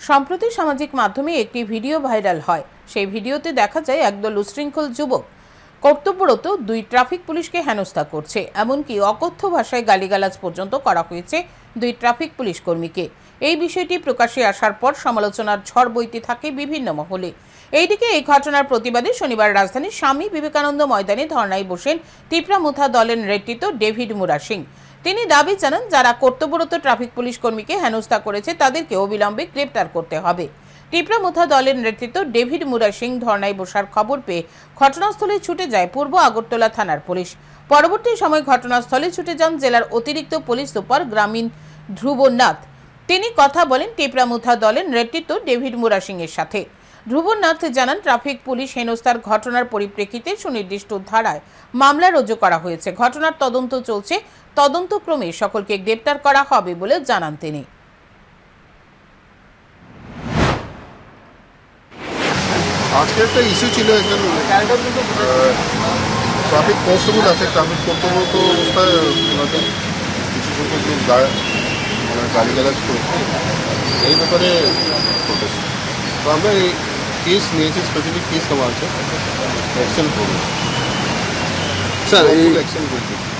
সম্প্রতি সামাজিক মাধ্যমে একটি ভিডিও ভাইরাল হয়। সেই ভিডিওতে দেখা যায় একদল উশৃঙ্খল যুবক কর্তব্যরত দুই ট্রাফিক পুলিশকে হেনস্থা করছে। এমনকি অকথ্য ভাষায় গালিগালাজ পর্যন্ত করা হয়েছে দুই ট্রাফিক পুলিশ কর্মীকে। এই বিষয়টি প্রকাশ্যে আসার পর সমালোচনার ঝড় বইতে থাকে বিভিন্ন মহলে। এইদিকে এই ঘটনার প্রতিবাদে শনিবার রাজধানীর স্বামী বিবেকানন্দ ময়দানে ধর্নায় বসেন তিপ্রামুথা দলের নেতৃত্ব ডেভিড মুরা সিং তিনি দাবি জানান, যারা কর্তব্যরত ট্রাফিক পুলিশ কর্মীকে হেনস্থা করেছে, তাদেরকে অবিলম্বে গ্রেপ্তার করতে হবে। টিপ্রামুথা দলের নেতৃত্ব ডেভিড মুরা সিং ধর্নায় বসার খবর পেয়ে ঘটনাস্থলে ছুটে যায় পূর্ব আগরতলা থানার পুলিশ। পরবর্তী সময় ঘটনাস্থলে ছুটে যান জেলার অতিরিক্ত পুলিশ সুপার গ্রামীণ ধ্রুবনাথ। তিনি কথা বলেন টিপ্রামুথা দলের নেতৃত্ব ডেভিড মুরা সিং এর সাথে। ধ্রুবনাথ জানান, ট্রাফিক পুলিশ হেনস্থার ঘটনার পরিপ্রেক্ষিতে সুনির্দিষ্ট ধারায় মামলা রুজু করা হয়েছে। ঘটনার তদন্ত চলছে। তদন্তক্রমে সকলকে গ্রেপ্তার করা হবে বলে জানান তিনি। আজকে একটা ইস্যু ছিল একজন ট্রাফিক আছে, ট্রাফিক কিছু সংখ্যক লোক গা- মানে এই ব্যাপারে তো আমরা केस नहीं स्पेसिफिक केस का बात है? Action sir action